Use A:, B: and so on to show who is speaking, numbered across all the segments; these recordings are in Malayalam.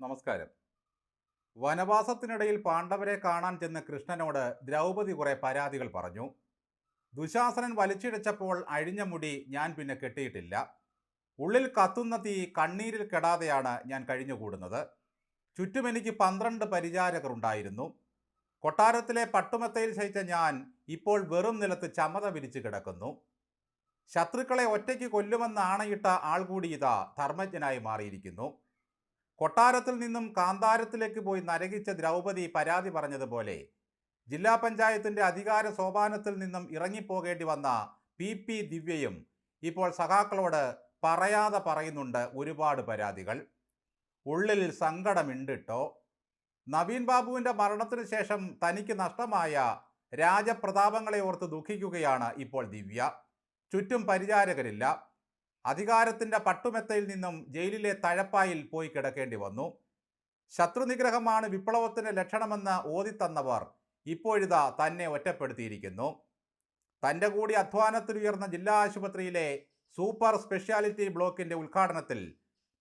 A: നമസ്കാരം. വനവാസത്തിനിടയിൽ പാണ്ഡവരെ കാണാൻ ചെന്ന കൃഷ്ണനോട് ദ്രൗപദി കുറെ പരാതികൾ പറഞ്ഞു. ദുശാസനൻ വലിച്ചിഴച്ചപ്പോൾ അഴിഞ്ഞ മുടി ഞാൻ പിന്നെ കെട്ടിയിട്ടില്ല. ഉള്ളിൽ കത്തുന്ന തീ കണ്ണീരിൽ കെടാതെയാണ് ഞാൻ കഴിഞ്ഞുകൂടുന്നത്. ചുറ്റും എനിക്ക് പന്ത്രണ്ട് പരിചാരകർ ഉണ്ടായിരുന്നു കൊട്ടാരത്തിലെ പട്ടുമത്തയിൽ ശയിച്ച ഞാൻ ഇപ്പോൾ വെറും നിലത്ത് ചമത വിരിച്ചു കിടക്കുന്നു. ശത്രുക്കളെ ഒറ്റയ്ക്ക് കൊല്ലുമെന്ന് ആണയിട്ട ആൾ കൂടി ഇതാ ധർമ്മജ്ഞനായി മാറിയിരിക്കുന്നു. കൊട്ടാരത്തിൽ നിന്നും കാന്താരത്തിലേക്ക് പോയി നരകിച്ച ദ്രൗപദി പരാതി പറഞ്ഞതുപോലെ ജില്ലാ പഞ്ചായത്തിന്റെ അധികാര സോപാനത്തിൽ നിന്നും ഇറങ്ങിപ്പോകേണ്ടി വന്ന പി പി ദിവ്യയും ഇപ്പോൾ സഖാക്കളോട് പറയാതെ പറയുന്നുണ്ട് ഒരുപാട് പരാതികൾ. ഉള്ളിൽ സങ്കടമുണ്ടിട്ടോ? നവീൻ ബാബുവിന്റെ മരണത്തിന് ശേഷം തനിക്ക് നഷ്ടമായ രാജപ്രതാപങ്ങളെ ഓർത്ത് ദുഃഖിക്കുകയാണ് ഇപ്പോൾ ദിവ്യ. ചുറ്റും പരിചാരകരില്ല. അധികാരത്തിന്റെ പട്ടുമെത്തയിൽ നിന്നും ജയിലിലെ തഴപ്പായിൽ പോയി കിടക്കേണ്ടി വന്നു. ശത്രുനിഗ്രഹമാണ് വിപ്ലവത്തിന്റെ ലക്ഷണമെന്ന് ഓതിത്തന്നവർ ഇപ്പോഴിതാ തന്നെ ഒറ്റപ്പെടുത്തിയിരിക്കുന്നു. തന്റെ കൂടി അധ്വാനത്തിലുയർന്ന ജില്ലാ ആശുപത്രിയിലെ സൂപ്പർ സ്പെഷ്യാലിറ്റി ബ്ലോക്കിന്റെ ഉദ്ഘാടനത്തിൽ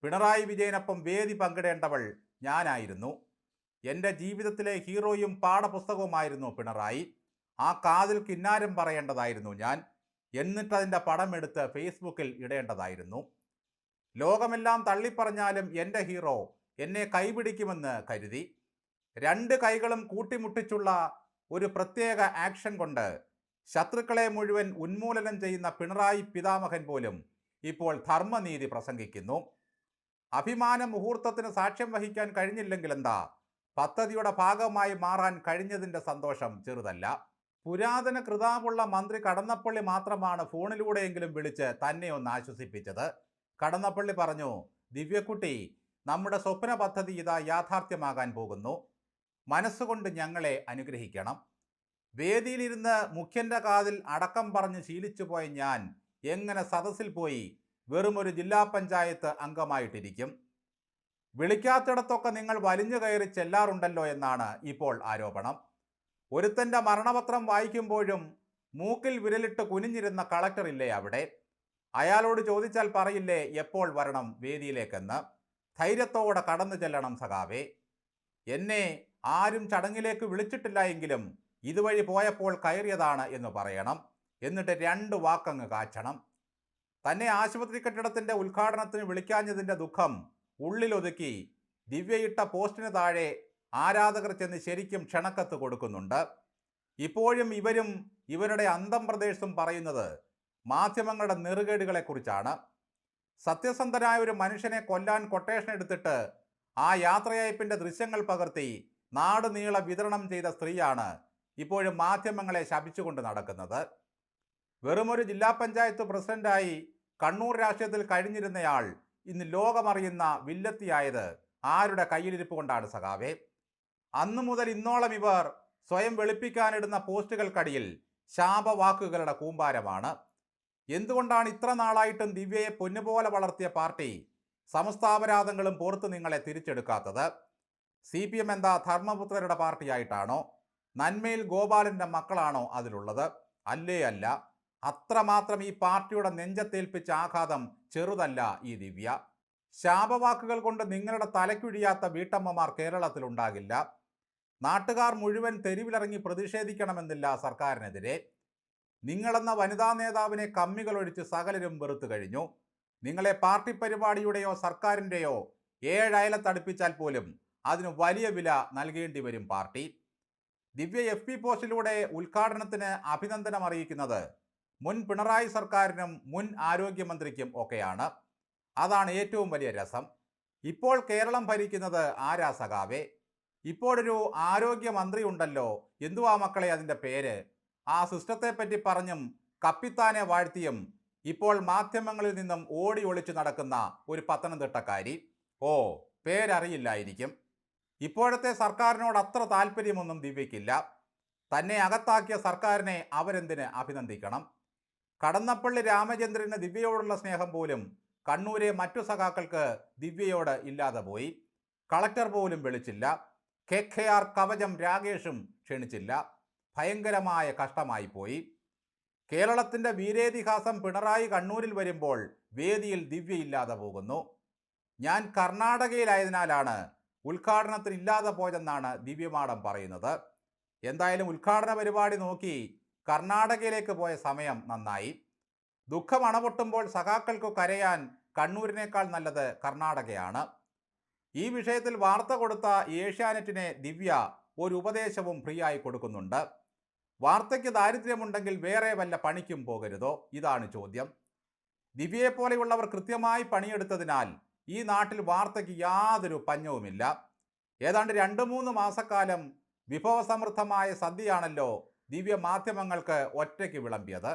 A: പിണറായി വിജയനൊപ്പം വേദി പങ്കിടേണ്ടവൾ ഞാനായിരുന്നു. എന്റെ ജീവിതത്തിലെ ഹീറോയും പാഠപുസ്തകവുമായിരുന്നു പിണറായി. ആ കാതിൽ കിന്നാരം പറയേണ്ടതായിരുന്നു ഞാൻ. എന്നിട്ടതിന്റെ പടമെടുത്ത് ഫേസ്ബുക്കിൽ ഇടേണ്ടതായിരുന്നു. ലോകമെല്ലാം തള്ളിപ്പറഞ്ഞാലും എന്റെ ഹീറോ എന്നെ കൈപിടിക്കുമെന്ന് കരുതി. രണ്ട് കൈകളും കൂട്ടിമുട്ടിച്ചുള്ള ഒരു പ്രത്യേക ആക്ഷൻ കൊണ്ട് ശത്രുക്കളെ മുഴുവൻ ഉന്മൂലനം ചെയ്യുന്ന പിണറായി പിതാമഹൻ പോലും ഇപ്പോൾ ധർമ്മനീതി പ്രസംഗിക്കുന്നു. അഭിമാന മുഹൂർത്തത്തിന് സാക്ഷ്യം വഹിക്കാൻ കഴിഞ്ഞില്ലെങ്കിൽ എന്താ? പദ്ധതിയുടെ ഭാഗമായി മാറാൻ കഴിഞ്ഞതിന്റെ സന്തോഷം ചെറുതല്ല. പുരാതന കൃതാവുള്ള മന്ത്രി കടന്നപ്പള്ളി മാത്രമാണ് ഫോണിലൂടെയെങ്കിലും വിളിച്ച് തന്നെ ഒന്ന് ആശ്വസിപ്പിച്ചത്. കടന്നപ്പള്ളി പറഞ്ഞു ദിവ്യക്കുട്ടി നമ്മുടെ സ്വപ്ന പദ്ധതി ഇതാ യാഥാർത്ഥ്യമാകാൻ പോകുന്നു. മനസ്സുകൊണ്ട് ഞങ്ങളെ അനുഗ്രഹിക്കണം. വേദിയിലിരുന്ന് മുഖ്യന്റെ കാതിൽ അടക്കം പറഞ്ഞ് ശീലിച്ചു പോയ ഞാൻ എങ്ങനെ സദസ്സിൽ പോയി വെറുമൊരു ജില്ലാ പഞ്ചായത്ത് അംഗമായിട്ടിരിക്കും? വിളിക്കാത്തിടത്തൊക്കെ നിങ്ങൾ വലിഞ്ഞു കയറി ചെല്ലാറുണ്ടല്ലോ എന്നാണ് ഇപ്പോൾ ആരോപണം. ഒരുത്തന്റെ മരണപത്രം വായിക്കുമ്പോഴും മൂക്കിൽ വിരലിട്ട് കുനിഞ്ഞിരുന്ന കളക്ടർ ഇല്ലേ അവിടെ? അയാളോട് ചോദിച്ചാൽ പറയില്ലേ എപ്പോൾ വരണം വേദിയിലേക്കെന്ന്? ധൈര്യത്തോടെ കടന്നു ചെല്ലണം സഖാവേ. എന്നെ ആരും ചടങ്ങിലേക്ക് വിളിച്ചിട്ടില്ല എങ്കിലും ഇതുവഴി പോയപ്പോൾ കയറിയതാണ് എന്ന് പറയണം. എന്നിട്ട് രണ്ട് വാക്കങ്ങ് കാച്ചണം. തന്നെ ആശുപത്രി കെട്ടിടത്തിന്റെ ഉദ്ഘാടനത്തിന് വിളിക്കാഞ്ഞതിന്റെ ദുഃഖം ഉള്ളിലൊതുക്കി ദിവ്യയിട്ട പോസ്റ്റിന് താഴെ ആരാധകർ ചെന്ന് ശരിക്കും ക്ഷണക്കത്ത് കൊടുക്കുന്നുണ്ട്. ഇപ്പോഴും ഇവരും ഇവരുടെ അന്തം പ്രദേശത്തും പറയുന്നത് മാധ്യമങ്ങളുടെ നെറുകേടുകളെക്കുറിച്ചാണ്. സത്യസന്ധനായ ഒരു മനുഷ്യനെ കൊല്ലാൻ കൊട്ടേഷൻ എടുത്തിട്ട് ആ യാത്രയയപ്പിന്റെ ദൃശ്യങ്ങൾ പകർത്തി നാട് നീള വിതരണം ചെയ്ത സ്ത്രീയാണ് ഇപ്പോഴും മാധ്യമങ്ങളെ ശപിച്ചുകൊണ്ട് നടക്കുന്നത്. വെറുമൊരു ജില്ലാ പഞ്ചായത്ത് പ്രസിഡന്റായി കണ്ണൂർ രാഷ്ട്രീയത്തിൽ കഴിഞ്ഞിരുന്നയാൾ ഇന്ന് ലോകമറിയുന്ന വില്ലത്തിയായത് ആരുടെ കയ്യിലിരിപ്പ് കൊണ്ടാണ് സഖാവേ? അന്നു മുതൽ ഇന്നോളം ഇവർ സ്വയം വെളുപ്പിക്കാനിടുന്ന പോസ്റ്റുകൾക്കടിയിൽ ശാപവാക്കുകളുടെ കൂമ്പാരമാണ്. എന്തുകൊണ്ടാണ് ഇത്ര നാളായിട്ടും ദിവ്യയെ പൊന്നുപോലെ വളർത്തിയ പാർട്ടി സമസ്താപരാധങ്ങളും പുറത്ത് നിങ്ങളെ തിരിച്ചെടുക്കാത്തത്? സി പി എം എന്താ ധർമ്മപുത്രരുടെ പാർട്ടിയായിട്ടാണോ? നന്മയിൽ ഗോപാലന്റെ മക്കളാണോ അതിലുള്ളത്? അല്ലേ അല്ല. അത്രമാത്രം ഈ പാർട്ടിയുടെ നെഞ്ചത്തേൽപ്പിച്ച ആഘാതം ചെറുതല്ല ഈ ദിവ്യ. ശാപവാക്കുകൾ കൊണ്ട് നിങ്ങളുടെ തലയ്ക്കുഴിയാത്ത വീട്ടമ്മമാർ കേരളത്തിലുണ്ടാകില്ല. നാട്ടുകാർ മുഴുവൻ തെരുവിലിറങ്ങി പ്രതിഷേധിക്കണമെന്നില്ല സർക്കാരിനെതിരെ. നിങ്ങളെന്ന വനിതാ നേതാവിനെ കമ്മികളൊഴിച്ച് സകലരും വെറുത്തു കഴിഞ്ഞു. നിങ്ങളെ പാർട്ടി പരിപാടിയുടെയോ സർക്കാരിന്റെയോ ഏഴയലത്തടുപ്പിച്ചാൽ പോലും അതിന് വലിയ വില നൽകേണ്ടി വരും പാർട്ടി. ദിവ്യ എഫ് പി പോസ്റ്റിലൂടെ ഉദ്ഘാടനത്തിന് അഭിനന്ദനം അറിയിക്കുന്നത് മുൻ പിണറായി സർക്കാരിനും മുൻ ആരോഗ്യമന്ത്രിക്കും ഒക്കെയാണ്. അതാണ് ഏറ്റവും വലിയ രസം. ഇപ്പോൾ കേരളം ഭരിക്കുന്നത് ആരാ സഖാവേ? ഇപ്പോഴൊരു ആരോഗ്യമന്ത്രി ഉണ്ടല്ലോ എന്തുവാ മക്കളെ അതിന്റെ പേര്? ആ സിസ്റ്റത്തെപ്പറ്റി പറഞ്ഞും കപ്പിത്താനെ വാഴ്ത്തിയും ഇപ്പോൾ മാധ്യമങ്ങളിൽ നിന്നും ഓടി ഒളിച്ചു നടക്കുന്ന ഒരു പത്തനംതിട്ടക്കാരി. ഓ പേരറിയില്ലായിരിക്കും. ഇപ്പോഴത്തെ സർക്കാരിനോട് അത്ര താല്പര്യമൊന്നും ദിവ്യയ്ക്കില്ല. തന്നെ അകത്താക്കിയ സർക്കാരിനെ അവരെന്തിന് അഭിനന്ദിക്കണം? കടന്നപ്പള്ളി രാമചന്ദ്രന് ദിവ്യയോടുള്ള സ്നേഹം പോലും കണ്ണൂരെ മറ്റു സഖാക്കൾക്ക് ദിവ്യയോട് ഇല്ലാതെ പോയി. കളക്ടർ പോലും വിളിച്ചില്ല. കെ കെ ആർ കവചം രാകേഷും ക്ഷണിച്ചില്ല. ഭയങ്കരമായ കഷ്ടമായി പോയി. കേരളത്തിന്റെ വീരേതിഹാസം പിണറായി കണ്ണൂരിൽ വരുമ്പോൾ വേദിയിൽ ദിവ്യയില്ലാതെ പോകുന്നു. ഞാൻ കർണാടകയിലായതിനാലാണ് ഉദ്ഘാടനത്തിന് ഇല്ലാതെ പോയതെന്നാണ് ദിവ്യമാടം പറയുന്നത്. എന്തായാലും ഉദ്ഘാടന പരിപാടി നോക്കി കർണാടകയിലേക്ക് പോയ സമയം നന്നായി. ദുഃഖം അണപൊട്ടുമ്പോൾ സഖാക്കൾക്ക് കരയാൻ കണ്ണൂരിനേക്കാൾ നല്ലത് കർണാടകയാണ്. ഈ വിഷയത്തിൽ വാർത്ത കൊടുത്ത ഏഷ്യാനെറ്റിനെ ദിവ്യ ഒരു ഉപദേശവും ഫ്രീ ആയി കൊടുക്കുന്നുണ്ട്. വാർത്തയ്ക്ക് ദാരിദ്ര്യമുണ്ടെങ്കിൽ വേറെ വല്ല പണിക്കും പോകരുതോ? ഇതാണ് ചോദ്യം. ദിവ്യയെ പോലെയുള്ളവർ കൃത്യമായി പണിയെടുത്തതിനാൽ ഈ നാട്ടിൽ വാർത്തയ്ക്ക് യാതൊരു പഞ്ഞവുമില്ല. ഏതാണ്ട് രണ്ട് മൂന്ന് മാസക്കാലം വിഭവസമൃദ്ധമായ സദ്യയാണല്ലോ ദിവ്യ മാധ്യമങ്ങൾക്ക് ഒറ്റയ്ക്ക് വിളമ്പിയത്.